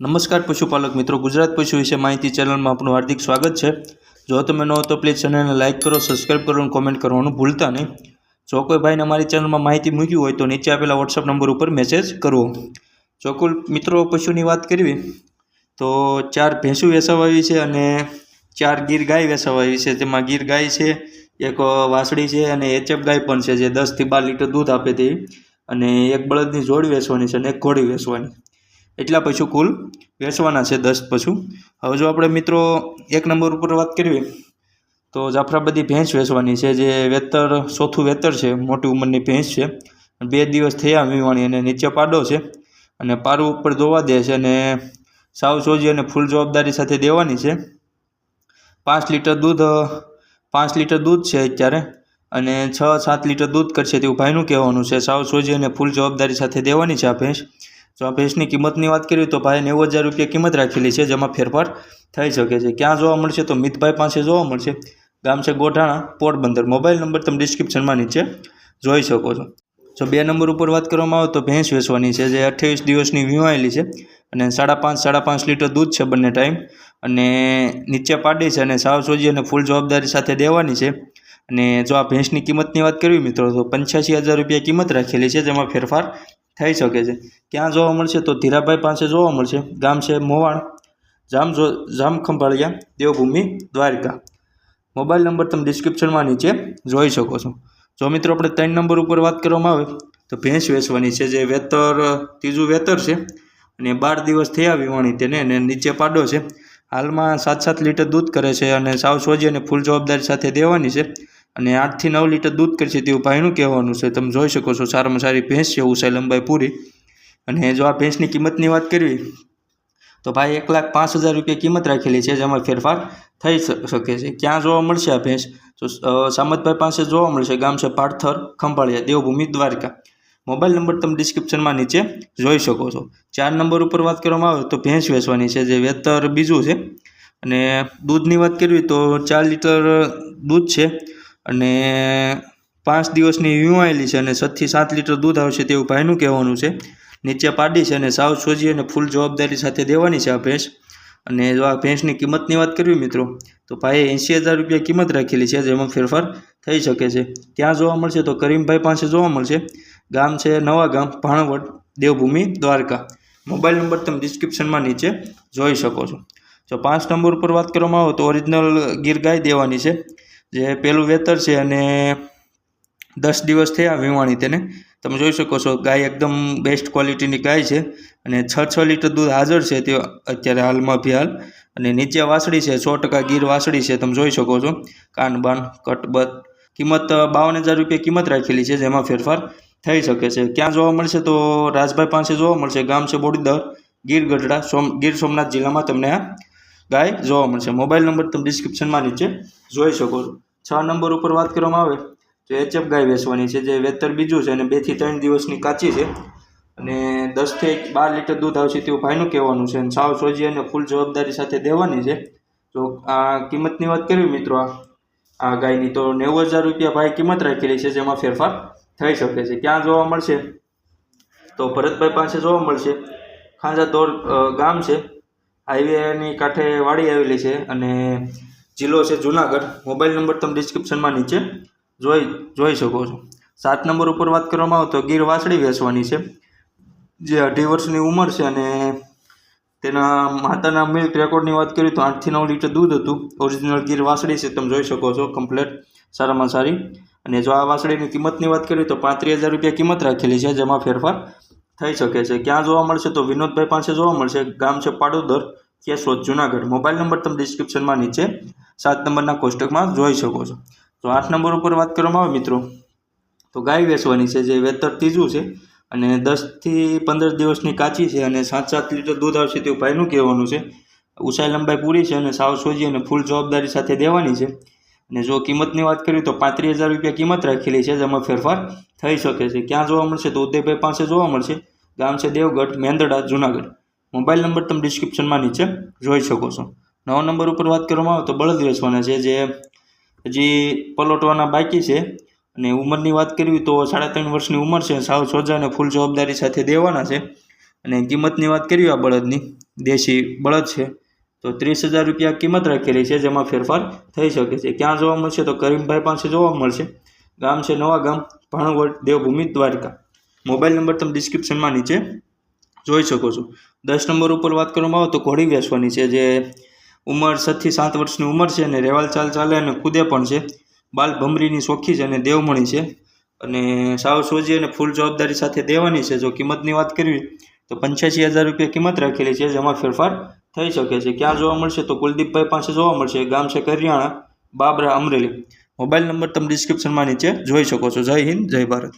નમસ્કાર પશુપાલક મિત્રો, ગુજરાત પશુ વિશે માહિતી ચેનલમાં આપનું હાર્દિક સ્વાગત છે. જો તમે ન હો તો પ્લીઝ ચેનલને લાઇક કરો, સબસ્ક્રાઇબ કરો અને કોમેન્ટ કરવાનું ભૂલતા નહીં. જો કોઈ ભાઈને અમારી ચેનલમાં માહિતી મૂકી હોય તો નીચે આપેલા વોટ્સઅપ નંબર ઉપર મેસેજ કરવો. જો કુલ મિત્રો પશુની વાત કરવી, તો ચાર ભેંસું વેસાવાવી છે અને ચાર ગીર ગાય વેસાવાવી છે. તેમાં ગીર ગાય છે, એક વાસળી છે અને એચએફ ગાય પણ છે, જે દસથી બાર લીટર દૂધ આપે તેવી અને એક બળદની જોડી વેચવાની છે અને એક ઘોડી વેચવાની એટલા પશુ કુલ વેચવાના છે દસ પશુ. હવે જો આપણે મિત્રો એક નંબર ઉપર વાત કરીએ, તો જાફરાબાદી ભેંસ વેચવાની છે, જે વેતર, ચોથું વેતર છે, મોટી ઉંમરની ભેંસ છે. બે દિવસ થયા વીવાણી અને નીચે પાડો છે અને પારું ઉપર ધોવા દે છે અને સાવ સોજી અને ફૂલ જવાબદારી સાથે દેવાની છે. પાંચ લીટર દૂધ, પાંચ લીટર દૂધ છે અત્યારે અને છ સાત લીટર દૂધ કરશે તેવું ભાઈનું કહેવાનું છે. સાવ સોજી અને ફૂલ જવાબદારી સાથે દેવાની છે આ ભેંસ. જો આ ભેંસની કિંમતની વાત કરીએ તો ભાઈ નેવું હજાર રૂપિયા કિંમત રાખેલી છે, જેમાં ફેરફાર થઈ શકે છે. ક્યાં જોવા મળશે તો મિતભાઈ પાસે જોવા મળશે. ગામ છે ગોઢાણા પોરબંદર. મોબાઈલ નંબર તમે ડિસ્ક્રિપ્શનમાં નીચે જોઈ શકો છો. જો બે નંબર ઉપર વાત કરવામાં આવે તો ભેંસ વેચવાની છે, જે અઠ્યાવીસ દિવસની વીવાયેલી છે અને સાડા પાંચ સાડા પાંચ લીટર દૂધ છે બંને ટાઈમ. અને નીચે પાડી છે અને સાવ સોજી અને ફૂલ જવાબદારી સાથે દેવાની છે. અને જો આ ભેંસની કિંમતની વાત કરવી મિત્રો, તો પંચ્યાસી હજાર રૂપિયા કિંમત રાખેલી છે, જેમાં ફેરફાર થઈ શકે છે. ક્યાં જોવા મળશે તો ધીરાભાઈ પાસે જોવા મળશે. ગામ છે મોવાણ. જામ જો, જામ ખંભાળિયા, દેવભૂમિ, દ્વારકા. મોબાઈલ નંબર તમે ડિસ્ક્રિપ્શનમાં નીચે જોઈ શકો છો. જો મિત્રો આપણે ત્રણ નંબર ઉપર વાત કરવામાં આવે, તો ભેંસ વેચવાની છે, જે વેતર, ત્રીજું વેતર છે, અને બાર દિવસ થયા વિવાણી તેને અને નીચે પાડો છે. હાલમાં સાત સાત લીટર દૂધ કરે છે અને સાવ સોજી અને ફૂલ જવાબદારી સાથે દેવાની છે. અને આઠથી નવ લીટર દૂધ કરશે તેવું ભાઈનું કહેવાનું છે. તમે જોઈ શકો છો સારામાં સારી ભેંસ છે ઊંચાઈ લંબાઈ પૂરી. અને જો આ ભેંસની કિંમતની વાત કરવી, તો ભાઈ એક લાખ પાંચ હજાર રૂપિયા કિંમત રાખેલી છે, જેમાં ફેરફાર થઈ શકે છે. ક્યાં જોવા મળશે આ ભેંસ? તો સામતભાઈ પાસે જોવા મળશે. ગામ છે પાડથર ખંભાળિયા, દેવભૂમિ, દ્વારકા. મોબાઈલ નંબર તમે ડિસ્ક્રિપ્શનમાં નીચે જોઈ શકો છો. ચાર નંબર ઉપર વાત કરવામાં આવે તો ભેંસ વેચવાની છે, જે વેતર બીજું છે. અને દૂધની વાત કરવી તો ચાર લીટર દૂધ છે. અને પાંચ દિવસની વીવાયેલી છે અને છથી સાત લીટર દૂધ આવશે તેવું ભાઈનું કહેવાનું છે. નીચે પાડી છે અને સાવ સોજી અને ફૂલ જવાબદારી સાથે દેવાની છે આ ભેંસ. અને જો આ ભેંસની કિંમતની વાત કરવી મિત્રો, તો ભાઈએ એંસી હજાર રૂપિયા કિંમત રાખેલી છે જેમાં ફેરફાર થઈ શકે છે. ત્યાં જોવા મળશે તો કરીમભાઈ પાસે જોવા મળશે. ગામ છે નવા ગામ, ભાણવડ, દેવભૂમિ, દ્વારકા. મોબાઈલ નંબર તમે ડિસ્ક્રિપ્શનમાં નીચે જોઈ શકો છો. જો પાંચ નંબર ઉપર વાત કરવામાં આવે તો ઓરિજિનલ ગીર ગાય દેવાની છે. જે પેલું વેતર છે અને દસ દિવસ થયા વીવાણી તેને. તમે જોઈ શકો છો, ગાય એકદમ બેસ્ટ ક્વોલિટીની ગાય છે અને છ છ લીટર દૂધ હાજર છે તે અત્યારે હાલમાં હાલ અને નીચે વાસળી છે, સો ટકા ગીર વાસળી છે, તમે જોઈ શકો છો. કાન બાન કટબત કિંમત બાવન હજાર રૂપિયા કિંમત રાખેલી છે, જેમાં ફેરફાર થઈ શકે છે. ક્યાં જોવા મળશે તો રાજભાઈ પાસે જોવા મળશે. ગામ છે બોડીદર, ગીર ગઢડા, સોમ, ગીર સોમનાથ જિલ્લામાં તમને આ ગાય જોવા મળશે. મોબાઈલ નંબર તમે ડિસ્ક્રિપ્શનમાં નીચે જોઈ શકો છો. છ નંબર ઉપર વાત કરવામાં આવે તો એચએફ ગાય વેચવાની છે. જે વેતર બીજું છે અને બેથી ત્રણ દિવસની કાચી છે. અને દસથી બાર લીટર દૂધ આવશે તેવું ભાઈનું કહેવાનું છે. અને સાવ સોજી અને ફૂલ જવાબદારી સાથે દેવાની છે. તો આ કિંમતની વાત કરવી મિત્રો, આ ગાયની તો નેવું હજાર રૂપિયા ભાઈ કિંમત રાખેલી છે જેમાં ફેરફાર થઈ શકે છે. ક્યાં જોવા મળશે? તો ભરતભાઈ પાસે જોવા મળશે. ખાંજાદોર દોર ગામ છે. હાઈવેની કાંઠે વાડી આવેલી છે અને જિલ્લો છે જુનાગઢ. મોબાઈલ નંબર તમે ડિસ્ક્રિપ્શનમાં નીચે જોઈ જોઈ શકો છો. સાત નંબર ઉપર વાત કરવામાં આવે તો ગીર વાસળી વેચવાની છે. જે અઢી વર્ષની ઉંમર છે અને તેના માતાના મિલ્ક રેકોર્ડની વાત કરીએ તો આઠથી નવ લીટર દૂધ હતું. ઓરિજિનલ ગીર વાસળી છે, તમે જોઈ શકો છો કમ્પ્લેટ સારામાં સારી. અને જો આ વાસળીની કિંમતની વાત કરીએ તો પાંત્રીસ હજાર રૂપિયા કિંમત રાખેલી છે, જેમાં ફેરફાર થઈ શકે છે. ક્યાં જોવા મળશે તો વિનોદભાઈ પાસે જોવા મળશે. ગામ છે પાડોદર કેશોદ જુનાગઢ. મોબાઈલ નંબર તમે ડિસ્ક્રિપ્શનમાં નીચે સાત નંબરના કોષ્ટકમાં જોઈ શકો છો. તો આઠ નંબર ઉપર વાત કરવામાં આવે મિત્રો, તો ગાય વેચવાની છે, જે વેતર ત્રીજું છે અને દસથી પંદર દિવસની કાચી છે અને સાત સાત લીટર દૂધ આવશે તેવું ભાઈનું કહેવાનું છે. ઊંચાઈ લંબાઈ પૂરી છે અને સાવ સોજી અને ફૂલ જવાબદારી સાથે દેવાની છે. અને જો કિંમતની વાત કરીએ તો પાંત્રીસ હજાર રૂપિયા કિંમત રાખેલી છે જેમાં ફેરફાર થઈ શકે છે. ક્યાં જોવા મળશે તો ઉદયભાઈ પાસે જોવા મળશે. ગામ છે દેવગઢ, મેંદડા, જુનાગઢ. મોબાઈલ નંબર તમે ડિસ્ક્રિપ્શનમાં નીચે જોઈ શકો છો. નવા નંબર ઉપર વાત કરવામાં આવે તો બળદ વેચવાના છે, જે હજી પલોટવાના બાકી છે. અને ઉંમરની વાત કરવી તો સાડા ત્રણ વર્ષની ઉંમર છે, સાવ સોજા અને ફૂલ જવાબદારી સાથે દેવાના છે. અને કિંમતની વાત કરવી આ બળદની, દેશી બળદ છે. તો ત્રીસ હજાર રૂપિયા કિંમત રાખેલી છે જેમાં ફેરફાર થઈ શકે છે. ક્યાં જોવા મળશે તો કરીમભાઈ પાસે જોવા મળશે. ગામ છે નવા ગામ, ભાણવડ, દેવભૂમિ, દ્વારકા. મોબાઈલ નંબર તમે ડિસ્ક્રિપ્શનમાં નીચે જોઈ શકો છો. દસ નંબર ઉપર વાત કરવામાં આવે તો ઘોડી વેચવાની છે, જે ઉંમર છથી સાત વર્ષની ઉંમર છે અને રેવાલ ચાલ ચાલે અને કૂદે પણ છે. બાલ ભમરીની શોખી છે અને દેવમણી છે. અને સાવ સોજી અને ફૂલ જવાબદારી સાથે દેવાની છે. જો કિંમતની વાત કરવી તો પંચ્યાસી હજાર રૂપિયા કિંમત રાખેલી છે, જેમાં ફેરફાર થઈ શકે છે. ક્યાં જોવા મળશે તો કુલદીપભાઈ પાસે જોવા મળશે. ગામ છે કરિયાણા, બાબરા અમરેલી. મોબાઈલ નંબર તમે ડિસ્ક્રિપ્શનમાં નીચે જોઈ શકો છો. જય હિન્દ, જય ભારત.